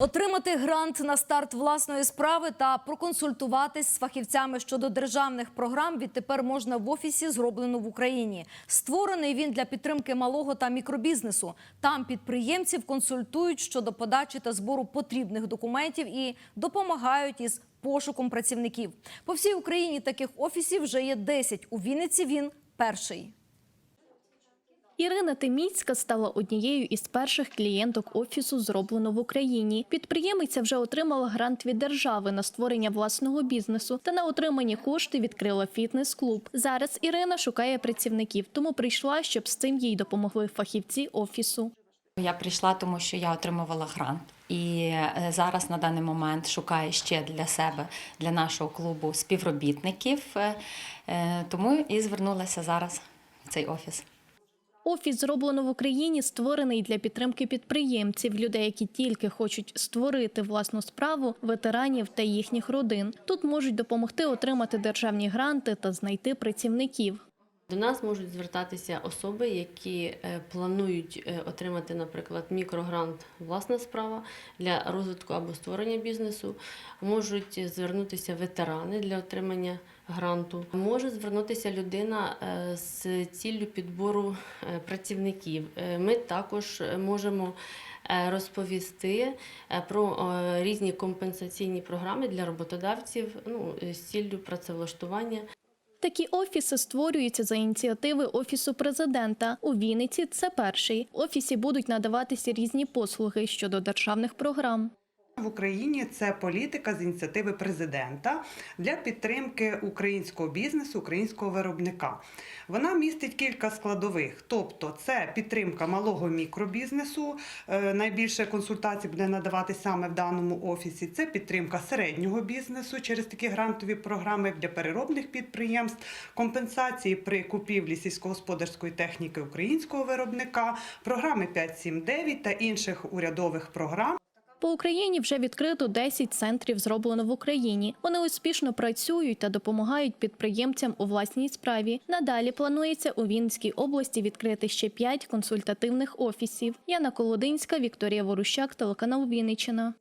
Отримати грант на старт власної справи та проконсультуватись з фахівцями щодо державних програм відтепер можна в офісі зроблено в Україні. Створений він для підтримки малого та мікробізнесу. Там підприємців консультують щодо подачі та збору потрібних документів і допомагають із пошуком працівників. По всій Україні таких офісів вже є 10. У Вінниці він перший. Ірина Тиміцька стала однією із перших клієнток офісу зроблено в Україні. Підприємиця вже отримала грант від держави на створення власного бізнесу та на отримані кошти відкрила фітнес-клуб. Зараз Ірина шукає працівників, тому прийшла, щоб з цим їй допомогли фахівці офісу. Я прийшла, тому що я отримувала грант. І е, зараз на даний момент шукаю ще для себе, для нашого клубу співробітників. Е, е, Тому і звернулася зараз в цей офіс. Офіс зроблено в Україні створений для підтримки підприємців, людей, які тільки хочуть створити власну справу, ветеранів та їхніх родин. Тут можуть допомогти отримати державні гранти та знайти працівників. До нас можуть звертатися особи, які е, планують е, отримати, наприклад, мікрогрант власна справа для розвитку або створення бізнесу. Можуть звернутися ветерани для отримання гранту. Може звернутися людина е, з ціллю підбору працівників. Ми також можемо розповісти про різні компенсаційні програми для роботодавців ну, з ціллю працевлаштування. Такі офіси створюються за ініціативи офісу президента. У Вінниці це перший. В офісі будуть надаватися різні послуги щодо державних програм. В Україні це політика з ініціативи президента для підтримки українського бізнесу, українського виробника. Вона містить кілька складових, тобто це підтримка малого мікробізнесу. е, Найбільше консультацій буде надавати саме в даному офісі. Це підтримка середнього бізнесу через такі грантові програми для переробних підприємств, компенсації при купівлі сільськогосподарської техніки українського виробника, програми 579 та інших урядових програм. По Україні вже відкрито 10 центрів зроблено в Україні. Вони успішно працюють та допомагають підприємцям у власній справі. Надалі планується у Вінській області відкрити ще 5 консультативних офісів. Яна Колодинська, Вікторія Ворущак, телеканал Вінниччина.